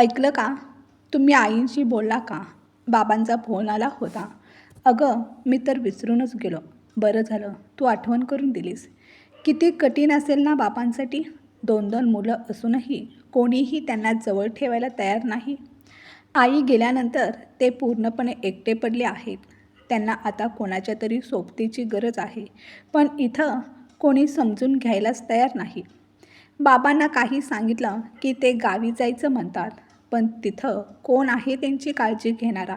ऐकलं का? तुम्ही आईंशी बोलला का? बाबांचा फोन आला होता. अगं मी तर विसरूनच गेलो. बरं झालं तू आठवण करून दिलीस. किती कठीण असेल ना बाबांसाठी? दोन दोन मुलं असूनही कोणीही त्यांना जवळ ठेवायला तयार नाही. आई गेल्यानंतर ते पूर्णपणे एकटे पडले आहेत. त्यांना आता कोणाच्या तरी सोबतीची गरज आहे. पण इथं कोणी समजून घ्यायलाच तयार नाही. बाबांना काही सांगितलं की ते गावी जायचं म्हणतात. पण तिथं कोण आहे त्यांची काळजी घेणारा?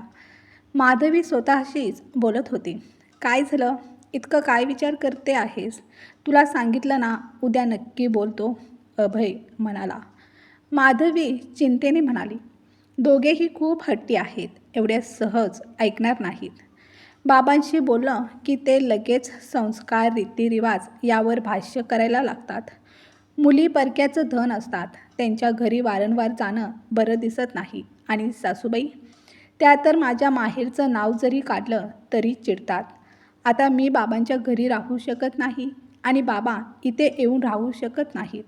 माधवी स्वतःशीच बोलत होती. काय झालं? इतकं काय विचार करते आहेस? तुला सांगितलं ना उद्या नक्की बोलतो अभय म्हणाला. माधवी चिंतेने म्हणाली दोघेही खूप हट्टी आहेत एवढ्या सहज ऐकणार नाहीत. बाबांशी बोललं की ते लगेच संस्कार रीतिरिवाज यावर भाष्य करायला लागतात. मुली परक्याचं धन असतात. त्यांच्या घरी वारंवार जाणं बरं दिसत नाही. आणि सासूबाई त्या तर माझ्या माहेरचं नाव जरी काढलं तरी चिडतात. आता मी बाबांच्या घरी राहू शकत नाही आणि बाबा इथे येऊन राहू शकत नाहीत.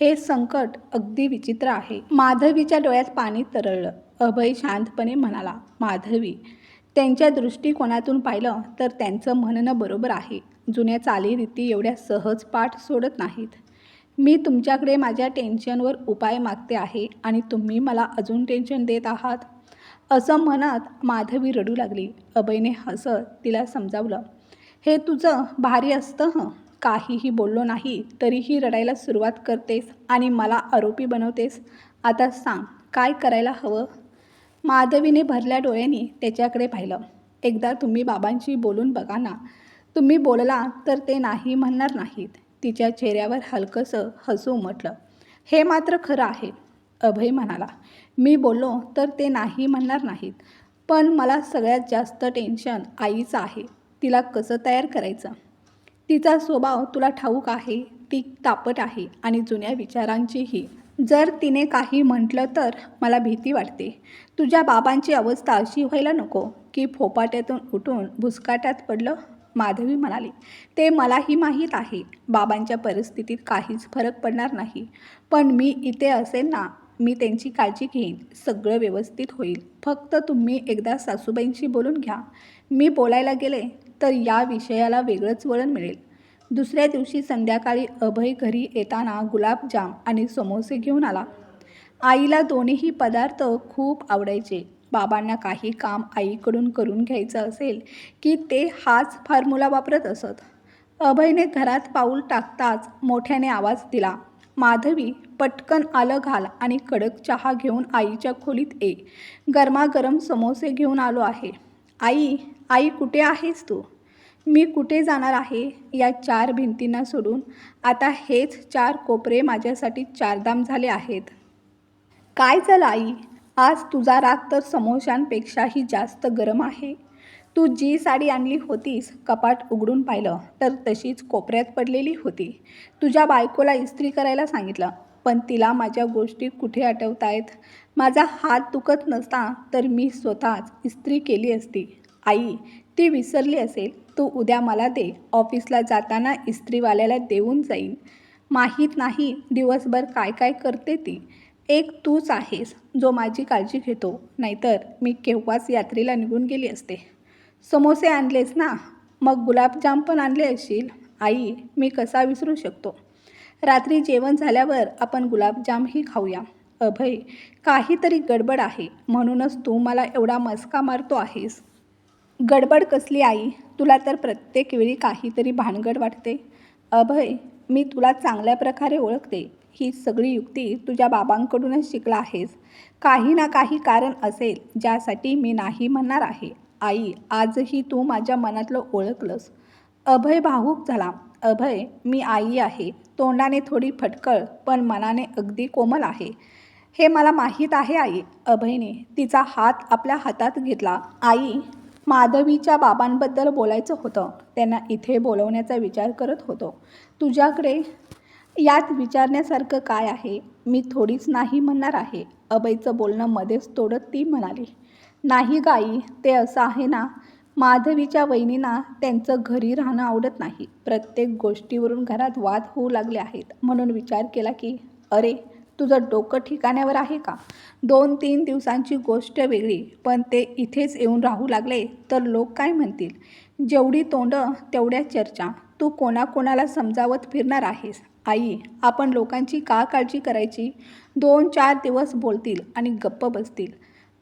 हे संकट अगदी विचित्र आहे. माधवीच्या डोळ्यात पाणी तरळलं. अभय शांतपणे म्हणाला माधवी त्यांच्या दृष्टिकोनातून पाहिलं तर त्यांचं म्हणणं बरोबर आहे. जुन्या चालीरीती एवढ्या सहज पाठ सोडत नाहीत. मी तुमच्याकडे माझ्या टेन्शनवर उपाय मागते आहे आणि तुम्ही मला अजून टेन्शन देत आहात? असं मनात माधवी रडू लागली. अभयने हसत तिला समजावलं. हे तुझं भारी असतं हं. काहीही बोललो नाही तरीही रडायला सुरुवात करतेस आणि मला आरोपी बनवतेस. आता सांग काय करायला हवं? माधवीने भरल्या डोळ्यांनी त्याच्याकडे पाहिलं. एकदा तुम्ही बाबांशी बोलून बघा ना. तुम्ही बोलला तर ते नाही म्हणणार नाहीत. तिच्या चेहऱ्यावर हलकंसं हसू उमटलं हे मात्र खरं आहे अभय म्हणाला. मी बोललो तर ते नाही म्हणणार नाहीत पण मला सगळ्यात जास्त टेन्शन आईचं आहे. तिला कसं तयार करायचं? तिचा स्वभाव तुला ठाऊक आहे ती तापट आहे आणि जुन्या विचारांचीही. जर तिने काही म्हटलं तर मला भीती वाटते. तुझ्या बाबांची अवस्था अशी व्हायला नको की फोपाट्यातून उठून भुसकाट्यात पडलं माधवी म्हणाली ते मलाही माहीत आहे. बाबांच्या परिस्थितीत काहीच फरक पडणार नाही. पण मी इथे असेल ना मी त्यांची काळजी घेईन. सगळं व्यवस्थित होईल. फक्त तुम्ही एकदा सासूबाईंशी बोलून घ्या. मी बोलायला गेले तर या विषयाला वेगळंच वळण मिळेल. दुसऱ्या दिवशी संध्याकाळी अभय घरी येताना गुलाबजाम आणि समोसे घेऊन आला. आईला दोन्हीही पदार्थ खूप आवडायचे. बाबांना काही काम आईकडून करून घ्यायचं असेल की ते हाच फॉर्म्युला वापरत असत. अभयने घरात पाऊल टाकताच मोठ्याने आवाज दिला माधवी पटकन आलं घाल आणि कडक चहा घेऊन आईच्या खोलीत ये. गरमागरम समोसे घेऊन आलो आहे. आई आई कुठे आहेस तू? मी कुठे जाणार आहे या चार भिंतींना सोडून? आता हेच चार कोपरे माझ्यासाठी चारधाम झाले आहेत. काय झालं आई? आज तुझा राग तर समोशांपेक्षाही जास्त गरम आहे. तू जी साडी आणली होतीस कपाट उघडून पाहिलं तर तशीच कोपऱ्यात पडलेली होती. तुझ्या बायकोला इस्त्री करायला सांगितलं पण तिला माझ्या गोष्टी कुठे आठवत आहेत माझा हात दुखत नसता तर मी स्वतःच इस्त्री केली असती. आई ती विसरली असेल तू उद्या मला दे ऑफिसला जाताना इस्त्रीवाल्याला देऊन जाईन. माहीत नाही दिवसभर काय काय करते ती. एक तूच आहेस जो माझी काळजी घेतो नाहीतर मी केव्हाच यात्रेला निघून गेली असते. समोसे आणलेस ना? मग गुलाबजाम पण आणले असशील? आई मी कसा विसरू शकतो? रात्री जेवण झाल्यावर आपण गुलाबजामही खाऊया. अभय काहीतरी गडबड आहे म्हणूनच तू मला एवढा मस्का मारतो आहेस. गडबड कसली आई? तुला तर प्रत्येक वेळी काहीतरी भानगड वाटते. अभय मी तुला चांगल्या प्रकारे ओळखते. ही सगळी युक्ती तुझ्या बाबांकडूनच शिकला आहेस. काही ना काही कारण असेल ज्यासाठी मी नाही म्हणणार आहे. आई आजही तू माझ्या मनातलं ओळखलंस. अभय भावूक झाला. अभय मी आई आहे. तोंडाने थोडी फटकळ पण मनाने अगदी कोमल आहे. हे मला माहीत आहे आई. अभयने तिचा हात आपल्या हातात घेतला. आई माधवीच्या बाबांबद्दल बोलायचं होतं. त्यांना इथे बोलवण्याचा विचार करत होतो. तुझ्याकडे यात विचारण्यासारखं काय आहे? मी थोडीच नाही म्हणणार आहे. अभयचं बोलणं मध्येच तोडत ती म्हणाली. नाही गाई ते असं आहे ना? माधवीच्या वहिनींना त्यांचं घरी राहणं आवडत नाही. प्रत्येक गोष्टीवरून घरात वाद होऊ लागले आहेत. म्हणून विचार केला की अरे तुझं डोकं ठिकाण्यावर आहे का? दोन तीन दिवसांची गोष्ट वेगळी. पण ते इथेच येऊन राहू लागले तर लोक काय म्हणतील? जेवढी तोंडं तेवढ्या चर्चा. तू कोणाकोणाला समजावत फिरणार आहेस? आई आपण लोकांची का काळजी करायची? दोन चार दिवस बोलतील आणि गप्प बसतील.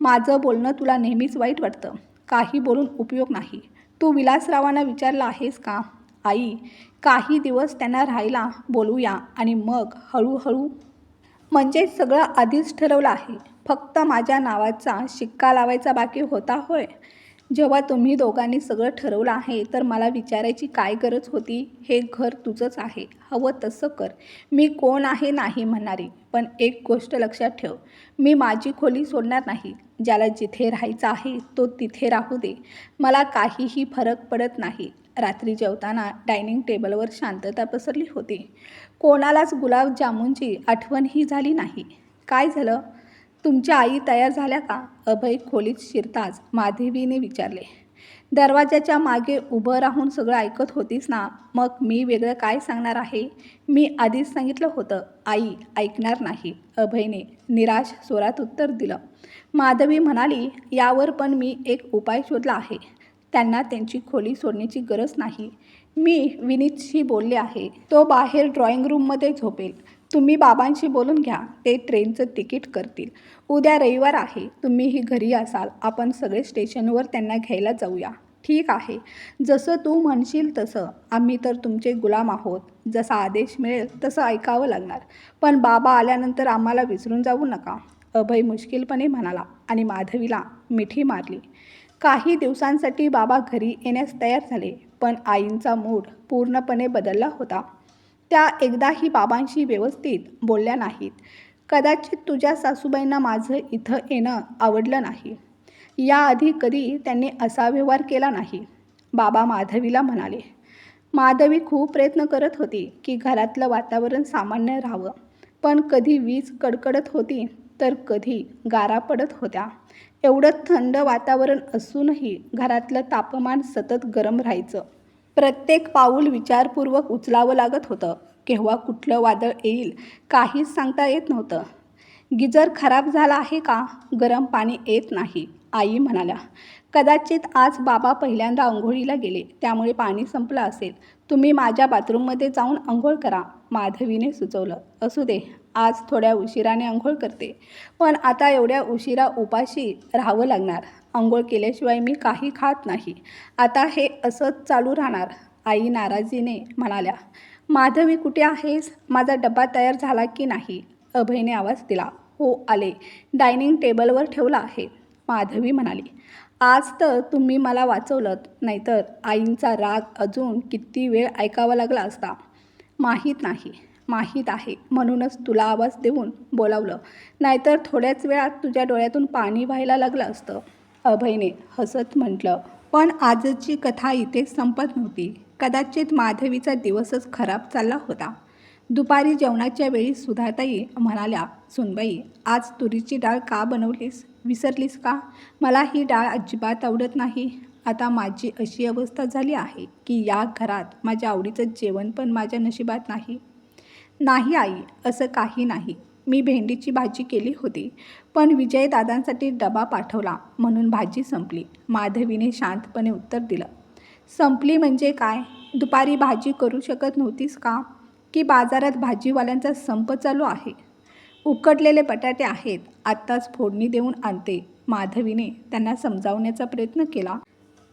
माझं बोलणं तुला नेहमीच वाईट वाटतं. काही बोलून उपयोग नाही. तू विलासरावांना विचारलं आहेस का? आई काही दिवस त्यांना राहायला बोलूया आणि मग हळूहळू म्हणजे सगळं आधीच ठरवलं आहे. फक्त माझ्या नावाचा शिक्का लावायचा बाकी होता होय. जेव्हा तुम्ही दोघांनी सगळं ठरवलं आहे तर मला विचारायची काय गरज होती? हे घर तुझंच आहे. हवं तसं कर. मी कोण आहे नाही म्हणणारी पण एक गोष्ट लक्षात ठेव. मी माझी खोली सोडणार नाही. ज्याला जिथे राहायचं आहे तो तिथे राहू दे. मला काहीही फरक पडत नाही. रात्री जेवताना डायनिंग टेबलवर शांतता पसरली होती. कोणालाच गुलाबजामुनची आठवणही झाली नाही. काय झालं? तुमच्या आई तयार झाल्या का? अभय खोलीत शिरताच माधवीने विचारले. दरवाजाच्या मागे उभं राहून सगळं ऐकत होतीस ना? मग मी वेगळं काय सांगणार आहे? मी आधीच सांगितलं होतं आई ऐकणार नाही. अभयने निराश स्वरात उत्तर दिलं. माधवी म्हणाली यावर पण मी एक उपाय शोधला आहे. त्यांना त्यांची खोली सोडण्याची गरज नाही. मी विनीतशी बोलले आहे. तो बाहेर ड्रॉइंग रूममध्ये झोपेल. तुम्ही बाबांशी बोलून घ्या. ते ट्रेनचं तिकीट करतील. उद्या रविवार आहे. तुम्हीही घरी असाल. आपण सगळे स्टेशनवर त्यांना घ्यायला जाऊया. ठीक आहे. जसं तू म्हणशील तसं. आम्ही तर तुमचे गुलाम आहोत. जसा आदेश मिळेल तसं ऐकावं लागणार. पण बाबा आल्यानंतर आम्हाला विसरून जाऊ नका. अभय मुश्किलपणे म्हणाला आणि माधवीला मिठी मारली. काही दिवसांसाठी बाबा घरी येण्यास तयार झाले. पण आईंचा मूड पूर्णपणे बदलला होता. त्या एकदाही बाबांशी व्यवस्थित बोलल्या नाहीत. कदाचित तुझ्या सासूबाईंना माझं इथं येणं आवडलं नाही. याआधी कधी त्यांनी असा व्यवहार केला नाही. बाबा माधवीला म्हणाले माधवी खूप प्रयत्न करत होती की घरातलं वातावरण सामान्य राहावं. पण कधी वीज कडकडत होती तर कधी गारा पडत होत्या. एवढं थंड वातावरण असूनही घरातलं तापमान सतत गरम राहायचं. प्रत्येक पाऊल विचारपूर्वक उचलावं लागत होतं. केव्हा कुठलं वादळ येईल काहीच सांगता येत नव्हतं. गिजर खराब झाला आहे का? गरम पाणी येत नाही आई म्हणाल्या. कदाचित आज बाबा पहिल्यांदा आंघोळीला गेले त्यामुळे पाणी संपलं असेल. तुम्ही माझ्या बाथरूममध्ये जाऊन आंघोळ करा माधवीने सुचवलं. असू दे. आज थोड्या उशिराने आंघोळ करते. पण आता एवढ्या उशिरा उपाशी राहावं लागणार. आंघोळ केल्याशिवाय मी काही खात नाही. आता हे असंच चालू राहणार. आई नाराजीने म्हणाल्या माधवी कुठे आहेस? माझा डब्बा तयार झाला की नाही? अभयने आवाज दिला. हो आले. डायनिंग टेबलवर ठेवला आहे. माधवी म्हणाली आज तर तुम्ही मला वाचवलं नाहीतर आईंचा राग अजून किती वेळ ऐकावा लागला असता? माहीत नाही. माहीत आहे. म्हणूनच तुला आवाज देऊन बोलावलं. नाहीतर थोड्याच वेळात तुझ्या डोळ्यातून पाणी व्हायला लागलं असतं. अभयने हसत म्हटलं पण आजची कथा इथे संपत नव्हती. कदाचित माधवीचा दिवसच खराब चालला होता. दुपारी जेवणाच्या वेळी सुधाताई म्हणाल्या सुनबाई आज तुरीची डाळ का बनवलीस? विसरलीस का? मला ही डाळ अजिबात आवडत नाही. आता माझी अशी अवस्था झाली आहे की या घरात माझ्या आवडीचं जेवण पण माझ्या नशिबात नाही. नाही आई असं काही नाही. मी भेंडीची भाजी केली होती पण विजयदादांसाठी डबा पाठवला म्हणून भाजी संपली. माधवीने शांतपणे उत्तर दिलं. संपली म्हणजे काय? दुपारी भाजी करू शकत नव्हतीस का? की बाजारात भाजीवाल्यांचा संप चालू आहे? उकडलेले बटाटे आहेत आत्ताच फोडणी देऊन आणते. माधवीने त्यांना समजावण्याचा प्रयत्न केला.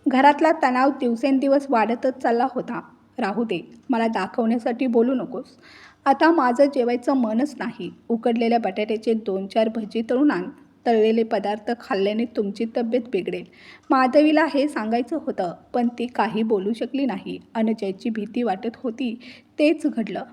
घरातला तणाव दिवसेंदिवस वाढतच चालला होता. राहू दे मला दाखवण्यासाठी बोलू नकोस. आता माझं जेवायचं मनच नाही. उकडलेल्या बटाट्याचे दोन चार भजी तळून आण. तळलेले पदार्थ खाल्ल्याने तुमची तब्येत बिघडेल. माधवीला हे सांगायचं होतं पण ती काही बोलू शकली नाही. आणि ज्याची भीती वाटत होती. तेच घडलं.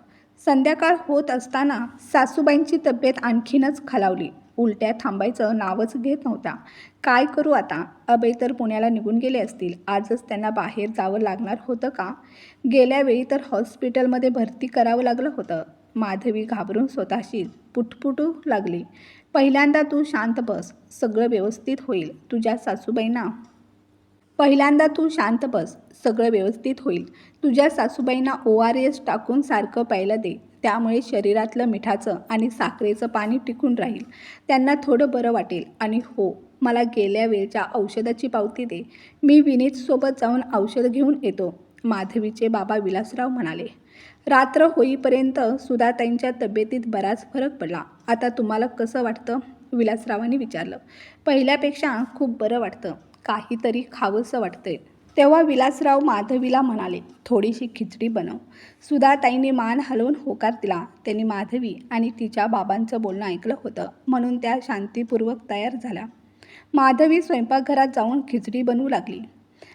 संध्याकाळ होत असताना सासूबाईंची तब्येत आणखीनच खालावली. उलट्या थांबायचं नावच घेत नव्हता. काय करू आता? अभय तर पुण्याला निघून गेले असतील. आजच त्यांना बाहेर जावं लागणार होतं का? गेल्या वेळी तर हॉस्पिटलमध्ये भरती करावं लागलं होतं. माधवी घाबरून स्वतःशी पुटपुटू लागली. पहिल्यांदा तू शांत बस. सगळं व्यवस्थित होईल. तुझ्या सासूबाईंना पहिल्यांदा तू शांत बस सगळं व्यवस्थित होईल. तुझ्या सासूबाईंना ओ आर एस टाकून सारखं प्यायला दे. त्यामुळे शरीरातलं मिठाचं आणि साखरेचं पाणी टिकून राहील. त्यांना थोडं बरं वाटेल आणि हो मला गेल्या वेळच्या औषधाची पावती दे. मी विनीतसोबत जाऊन औषध घेऊन येतो माधवीचे बाबा विलासराव म्हणाले. रात्र होईपर्यंत सुधाताईंच्या तब्येतीत बराच फरक पडला. आता तुम्हाला कसं वाटतं? विलासरावांनी विचारलं. पहिल्यापेक्षा खूप बरं वाटतं. काहीतरी खावंसं वाटतंय. तेव्हा विलासराव माधवीला म्हणाले थोडीशी खिचडी बनव. सुधाताईने मान हलवून होकार दिला. त्यांनी माधवी आणि तिच्या बाबांचं बोलणं ऐकलं होतं. म्हणून त्या शांतीपूर्वक तयार झाल्या. माधवी स्वयंपाकघरात जाऊन खिचडी बनवू लागली.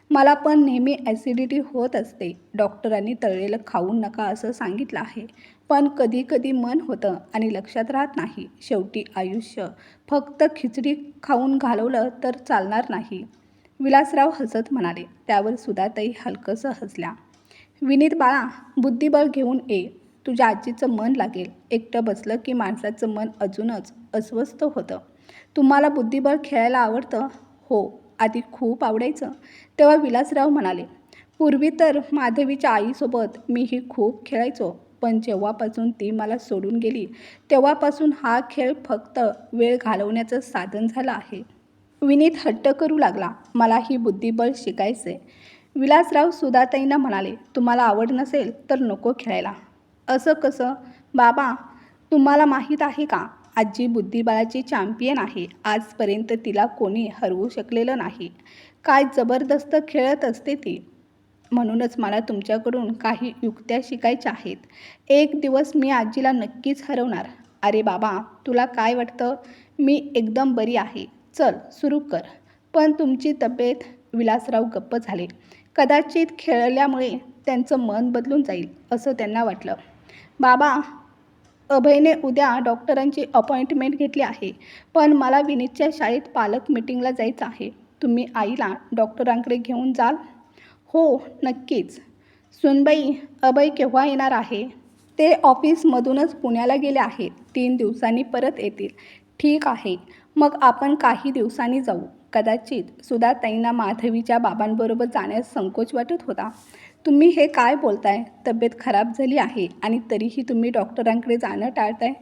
मला पण नेहमी ॲसिडिटी होत असते. डॉक्टरांनी तळलेलं खाऊ नका असं सांगितलं आहे. पण कधी कधी मन होतं आणि लक्षात राहत नाही. शेवटी आयुष्य फक्त खिचडी खाऊन घालवलं तर चालणार नाही. विलासराव हसत म्हणाले. त्यावर सुधाताई हलकंसं हसल्या. विनीत बाळा बुद्धिबळ घेऊन ये. तुझ्या आजीचं मन लागेल. एकटं बसलं की माणसाचं मन अजूनच अस्वस्थ होतं. तुम्हाला बुद्धिबळ खेळायला आवडतं? हो आधी खूप आवडायचं. तेव्हा विलासराव म्हणाले पूर्वी तर माधवीच्या आईसोबत मीही खूप खेळायचो. पण जेव्हापासून ती मला सोडून गेली तेव्हापासून हा खेळ फक्त वेळ घालवण्याचं साधन झालं आहे. विनीत हट्ट करू लागला. मला ही बुद्धिबळ शिकायचे विलासराव सुधाताईंना म्हणाले तुम्हाला आवड नसेल तर नको खेळायला. असं कसं? बाबा तुम्हाला माहीत आहे का? आजी बुद्धिबळाची चॅम्पियन आहे. आजपर्यंत तिला कोणी हरवू शकलेलं नाही. काय जबरदस्त खेळत असते ती. म्हणूनच मला तुमच्याकडून काही युक्त्या शिकायच्या आहेत. एक दिवस मी आजीला नक्कीच हरवणार. अरे बाबा तुला काय वाटतं? मी एकदम बरी आहे. चल सुरू कर. पण तुमची तब्येत विलासराव गप्प झाले. कदाचित खेळल्यामुळे त्यांचं मन बदलून जाईल असं त्यांना वाटलं. बाबा अभयने उद्या डॉक्टरांची अपॉइंटमेंट घेतली आहे पण मला विनीतच्या शाळेत पालक मिटिंगला जायचं आहे. तुम्ही आईला डॉक्टरांकडे घेऊन जाल? हो नक्कीच. सुनबाई अभय केव्हा येणार आहे? ते ऑफिसमधूनच पुण्याला गेले आहेत. तीन दिवसांनी परत येतील. ठीक आहे. मग आपण काही दिवसांनी जाऊ. कदाचित सुधाताईंना माधवीच्या बाबांबरोबर जाण्यास संकोच वाटत होता. तुम्ही हे काय बोलताय? तब्येत खराब झाली आहे आणि तरीही तुम्ही डॉक्टरांकडे जाणं टाळताय?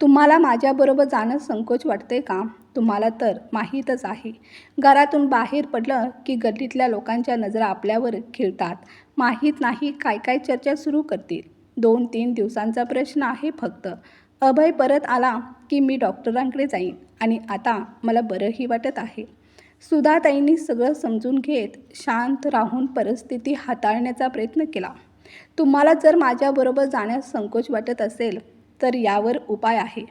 तुम्हाला माझ्याबरोबर जाणं संकोच वाटते का? तुम्हाला तर माहीतच आहे. घरातून बाहेर पडलं की गल्लीतल्या लोकांच्या नजरा आपल्यावर खिळतात. माहीत नाही काय काय चर्चा सुरू करतील. दोन तीन दिवसांचा प्रश्न आहे फक्त. अभय परत आला की मी डॉक्टरांकडे जाईन आणि आता मला बरंही वाटत आहे. सुधाताईंनी सगळं समजून घेत शांत राहून परिस्थिती हाताळण्याचा प्रयत्न केला. तुम्हाला जर माझ्याबरोबर जाण्यास संकोच वाटत असेल तर यावर उपाय आहे.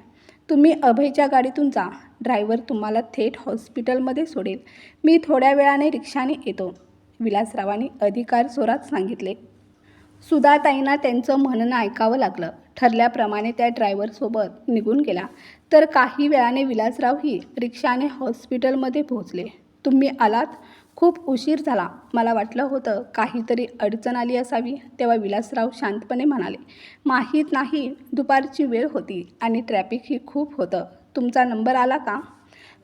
तुम्ही अभयच्या गाडीतून जा. ड्रायव्हर तुम्हाला थेट हॉस्पिटलमध्ये सोडेल. मी थोड्या वेळाने रिक्षाने येतो. विलासरावांनी अधिकार जोरात सांगितले. सुधाताईंना त्यांचं म्हणणं ऐकावं लागलं. ठरल्याप्रमाणे त्या ड्रायव्हरसोबत निघून गेला. तर काही वेळाने विलासरावही रिक्षाने हॉस्पिटलमध्ये पोहोचले. तुम्ही आलात? खूप उशीर झाला. मला वाटलं होतं काहीतरी अडचण आली असावी तेव्हा विलासराव शांतपणे म्हणाले माहीत नाही दुपारची वेळ होती आणि ट्रॅफिकही खूप होतं. तुमचा नंबर आला का?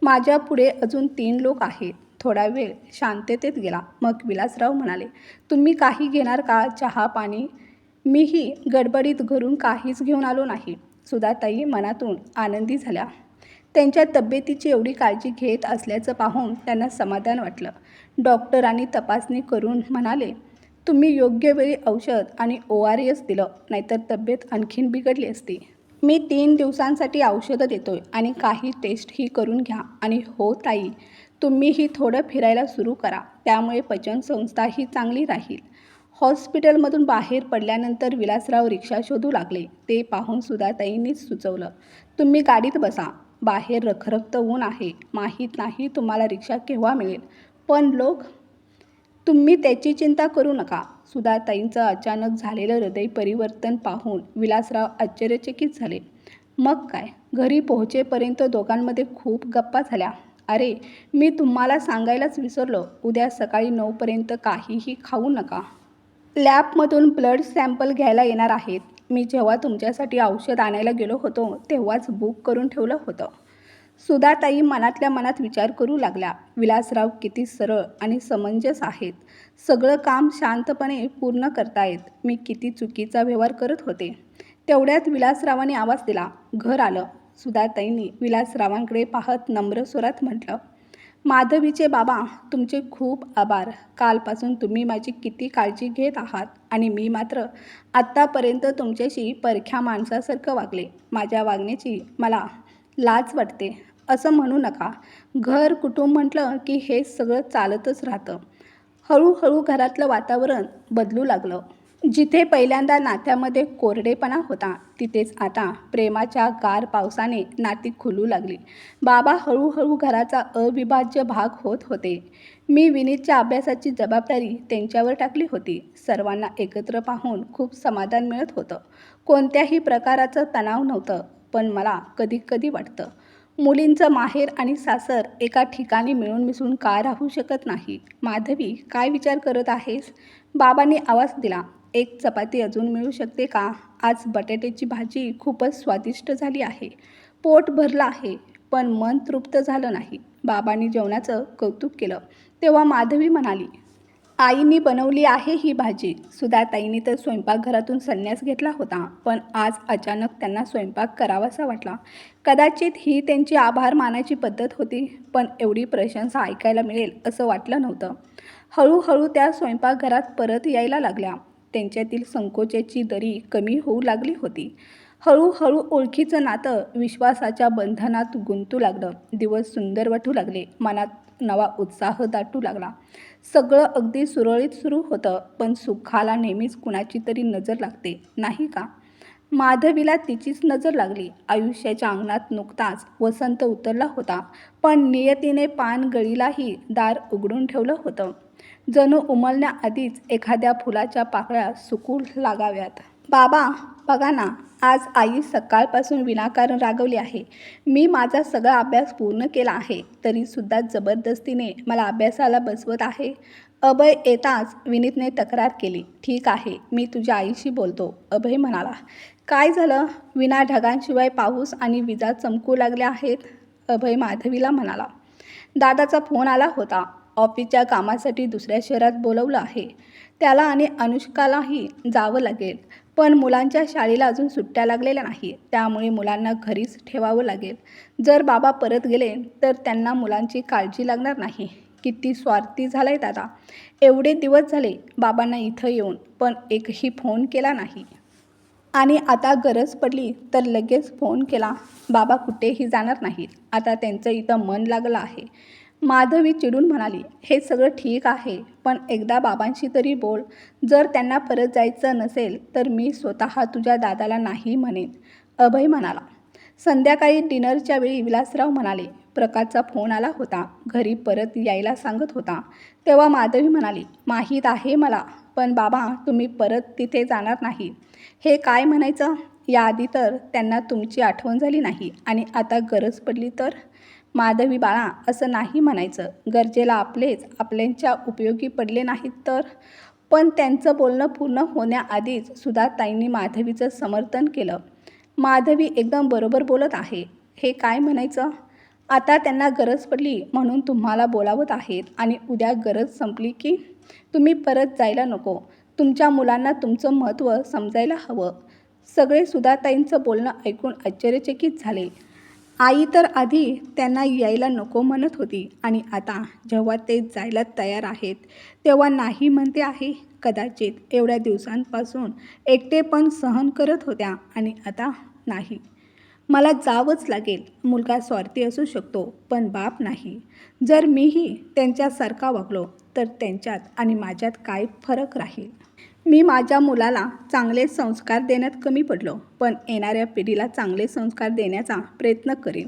माझ्या पुढे अजून तीन लोक आहेत. थोडा वेळ शांततेत गेला. मग विलासराव म्हणाले तुम्ही काही घेणार का? चहा पाणी? मीही गडबडीत घरून काहीच घेऊन आलो नाही. सुधाताई मनातून आनंदी झाल्या. त्यांच्या तब्येतीची एवढी काळजी घेत असल्याचं पाहून त्यांना समाधान वाटलं. डॉक्टरांनी तपासणी करून म्हणाले तुम्ही योग्य वेळी औषध आणि ओ आर एस दिलं नाहीतर तब्येत आणखीन बिघडली असती. मी तीन दिवसांसाठी औषधं देतोय आणि काही टेस्टही करून घ्या. आणि हो ताई तुम्हीही थोडं फिरायला सुरू करा. त्यामुळे पचनसंस्थाही चांगली राहील. हॉस्पिटलमधून बाहेर पडल्यानंतर विलासराव रिक्षा शोधू लागले. ते पाहून सुधाताईंनीच सुचवलं तुम्ही गाडीत बसा. बाहेर रखरखतं ऊन आहे. माहीत नाही तुम्हाला रिक्षा केव्हा मिळेल. पण लोक तुम्ही त्याची चिंता करू नका. सुधाताईंचं अचानक झालेलं हृदय परिवर्तन पाहून विलासराव आश्चर्यचकित झाले. मग काय? घरी पोहोचेपर्यंत दोघांमध्ये खूप गप्पा झाल्या. अरे मी तुम्हाला सांगायलाच विसरलो. उद्या सकाळी नऊपर्यंत काहीही खाऊ नका. लॅबमधून ब्लड सॅम्पल घ्यायला येणार आहेत. मी जेव्हा तुमच्यासाठी औषध आणायला गेलो होतो तेव्हाच बुक करून ठेवलं होतं. सुधाताई मनातल्या मनात विचार करू लागल्या. विलासराव किती सरळ आणि समंजस आहेत. सगळं काम शांतपणे पूर्ण करतायत. मी किती चुकीचा व्यवहार करत होते. तेवढ्यात विलासरावाने आवाज दिला. घर आलं. सुधाताईंनी विलासरावांकडे पाहत नम्र स्वरात म्हटलं माधवीचे बाबा तुमचे खूप आभार. कालपासून तुम्ही माझी किती काळजी घेत आहात? आणि मी मात्र आत्तापर्यंत तुमच्याशी परख्या माणसासारखं वागले. माझ्या वागण्याची मला लाज वाटते. असं म्हणू नका. घर कुटुंब म्हटलं की हे सगळं चालतच राहतं. हळूहळू घरातलं वातावरण बदलू लागलं. जिथे पहिल्यांदा नात्यामध्ये कोरडेपणा होता तिथेच आता प्रेमाच्या गार पावसाने नाती खुलू लागली. बाबा हळूहळू घराचा अविभाज्य भाग होत होते. मी विनीतच्या अभ्यासाची जबाबदारी त्यांच्यावर टाकली होती. सर्वांना एकत्र पाहून खूप समाधान मिळत होतं. कोणत्याही प्रकाराचं तणाव नव्हतं पण मला कधी कधी वाटतं. मुलींचं माहेर आणि सासर एका ठिकाणी मिळून मिसळून का राहू शकत नाही? माधवी काय विचार करत आहेस? बाबांनी आवाज दिला. एक चपाती अजून मिळू शकते का? आज बटाट्याची भाजी खूपच स्वादिष्ट झाली आहे. पोट भरलं आहे पण मन तृप्त झालं नाही. बाबांनी जेवणाचं कौतुक केलं. तेव्हा माधवी म्हणाली आईनी बनवली आहे ही भाजी. सुधाताईने तर स्वयंपाकघरातून संन्यास घेतला होता पण आज अचानक त्यांना स्वयंपाक करावासा वाटला. कदाचित ही त्यांची आभार मानायची पद्धत होती पण एवढी प्रशंसा ऐकायला मिळेल असं वाटलं नव्हतं. हळूहळू त्या स्वयंपाकघरात परत यायला लागल्या. त्यांच्यातील संकोचाची दरी कमी होऊ लागली होती. हळूहळू ओळखीचं नातं विश्वासाच्या बंधनात गुंतू लागलं. दिवस सुंदर वाटू लागले. मनात नवा उत्साह दाटू लागला. सगळं अगदी सुरळीत सुरू होतं पण सुखाला नेहमीच कुणाची तरी नजर लागते. नाही का? माधवीला तिचीच नजर लागली. आयुष्याच्या अंगणात नुकताच वसंत उतरला होता पण नियतीने पानगळीलाही दार उघडून ठेवलं होतं. जणू उमलण्याआधीच एखाद्या फुलाच्या पाकळ्या सुकू लागाव्यात. बाबा बघा ना आज आई सकाळपासून विनाकारण रागवली आहे. मी माझा सगळा अभ्यास पूर्ण केला आहे तरीसुद्धा जबरदस्तीने मला अभ्यासाला बसवत आहे. अभय येताच विनीतने तक्रार केली. ठीक आहे मी तुझ्या आईशी बोलतो अभय म्हणाला. काय झालं? विना ढगांशिवाय पाऊस आणि विजा चमकू लागल्या आहेत? अभय माधवीला म्हणाला. दादाचा फोन आला होता. ऑफिसच्या कामासाठी दुसऱ्या शहरात बोलवलं आहे. त्याला आणि अनुष्कालाही जावं लागेल. पण मुलांच्या शाळेला अजून सुट्ट्या लागलेल्या नाही त्यामुळे मुलांना घरीच ठेवावं लागेल. जर बाबा परत गेले तर त्यांना मुलांची काळजी लागणार नाही. किती स्वार्थी झालाय दादा. एवढे दिवस झाले बाबांना इथं येऊन पण एकही फोन केला नाही. आणि आता गरज पडली तर लगेच फोन केला. बाबा कुठेही जाणार नाहीत. आता त्यांचं इथं मन लागलं आहे. माधवी चिडून म्हणाली हे सगळं ठीक आहे पण एकदा बाबांशी तरी बोल. जर त्यांना परत जायचं नसेल तर मी स्वतः तुझ्या दादाला नाही म्हणेन. अभय म्हणाला. संध्याकाळी डिनरच्या वेळी विलासराव म्हणाले प्रकाशचा फोन आला होता. घरी परत यायला सांगत होता. तेव्हा माधवी म्हणाली माहीत आहे मला पण बाबा तुम्ही परत तिथे जाणार नाही. हे काय म्हणायचं? याआधी तर त्यांना तुमची आठवण झाली नाही आणि आता गरज पडली तर? माधवी बाळा असं नाही म्हणायचं. गरजेला आपलेच आपल्यांच्या उपयोगी पडले नाहीत तर? पण त्यांचं बोलणं पूर्ण होण्याआधीच सुधाताईंनी माधवीचं समर्थन केलं. माधवी एकदम बरोबर बोलत आहे. हे काय म्हणायचं? आता त्यांना गरज पडली म्हणून तुम्हाला बोलावत आहेत आणि उद्या गरज संपली की तुम्ही परत जायला नको. तुमच्या मुलांना तुमचं महत्त्व समजायला हवं. सगळे सुधाताईंचं बोलणं ऐकून आश्चर्यचकित झाले. आई तर आधी त्यांना यायला नको म्हणत होती आणि आता जेव्हा ते जायला तयार आहेत तेव्हा नाही म्हणते आहे. कदाचित एवढ्या दिवसांपासून एकटे पण सहन करत होत्या आणि आता नाही. मला जावंच लागेल. मुलगा स्वार्थी असू शकतो पण बाप नाही. जर मीही त्यांच्यासारखा वागलो तर त्यांच्यात आणि माझ्यात काय फरक राहील? मी माझ्या मुलाला चांगले संस्कार देण्यात कमी पडलो पण येणाऱ्या पिढीला चांगले संस्कार देण्याचा प्रयत्न करीन.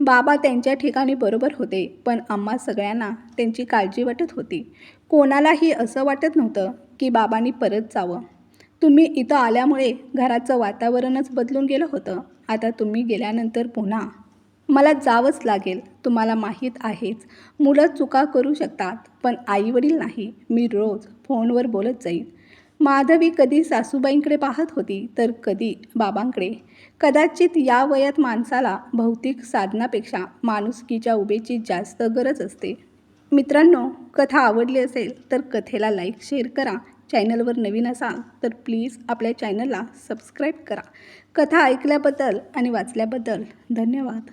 बाबा त्यांच्या ठिकाणी बरोबर होते पण आम्हा सगळ्यांना त्यांची काळजी वाटत होती. कोणालाही असं वाटत नव्हतं की बाबांनी परत जावं. तुम्ही इथं आल्यामुळे घराचं वातावरणच बदलून गेलं होतं. आता तुम्ही गेल्यानंतर पुन्हा. मला जावंच लागेल तुम्हाला माहीत आहेच. मुलं चुका करू शकतात पण आईवडील नाही. मी रोज फोनवर बोलत जाईन. माधवी कधी सासूबाईंकडे पाहत होती तर कधी बाबांकडे. कदाचित या वयात माणसाला भौतिक साधनापेक्षा माणुसकीच्या उभेची जास्त गरज असते. मित्रांनो कथा आवडली असेल तर कथेला लाईक शेअर करा. चॅनलवर नवीन असाल तर प्लीज आपल्या चॅनलला सबस्क्राईब करा. कथा ऐकल्याबद्दल आणि वाचल्याबद्दल धन्यवाद.